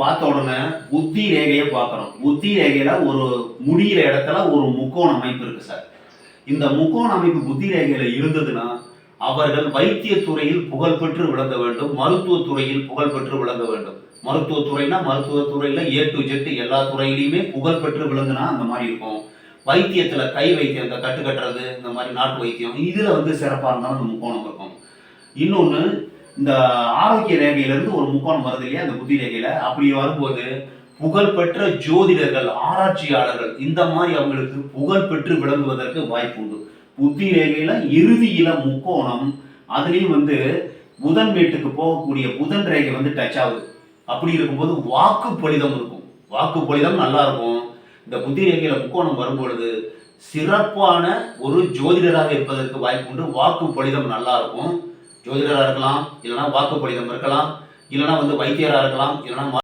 பார்த்த உடனே புத்தி ரேகையை பார்க்குறோம். புத்தி ரேகையில் ஒரு முடிகிற இடத்துல ஒரு முக்கோண அமைப்பு இருக்கு சார். இந்த முக்கோண அமைப்பு புத்தி ரேகையில் இருந்ததுன்னா அவர்கள் வைத்தியத்துறையில் புகழ்பெற்று விளங்க வேண்டும். மருத்துவத்துறையில் புகழ்பெற்று விளங்க வேண்டும். மருத்துவத்துறைனா மருத்துவத்துறையில் ஏ டு ஜெட் எல்லா துறையிலையுமே புகழ்பெற்று விளங்குனா அந்த மாதிரி இருக்கும். வைத்தியத்தில் கை வைத்தியம் இந்த கட்டு கட்டுறது இந்த மாதிரி நாட்டு வைத்தியம் இதில் வந்து சிறப்பாக இருந்தாலும் அந்த முக்கோணம் இருக்கும். இன்னொன்று இந்த ஆரோக்கிய ரேகையிலிருந்து ஒரு முக்கோணம் வருது இல்லையா அந்த புத்தி ரேகையில? அப்படி வரும்போது புகழ்பெற்ற ஜோதிடர்கள் ஆராய்ச்சியாளர்கள் இந்த மாதிரி அவங்களுக்கு புகழ் பெற்று விளங்குவதற்கு வாய்ப்பு உண்டு. புத்தி ரேகையில இறுதியில முக்கோணம் அதுலேயும் வந்து புதன் வீட்டுக்கு போகக்கூடிய புதன் ரேகை வந்து டச் ஆகுது. அப்படி இருக்கும்போது வாக்கு பொலிதம் இருக்கும். வாக்கு பொலிதம் நல்லா இருக்கும். இந்த புத்தி ரேகையில முக்கோணம் வரும்பொழுது சிறப்பான ஒரு ஜோதிடராக இருப்பதற்கு வாய்ப்பு உண்டு. வாக்கு பொலிதம் நல்லா இருக்கும். ஜோதிடராக இருக்கலாம் இல்லைன்னா வாக்கு இருக்கலாம் இல்லைன்னா வந்து வைத்தியராக இருக்கலாம் இல்லைன்னா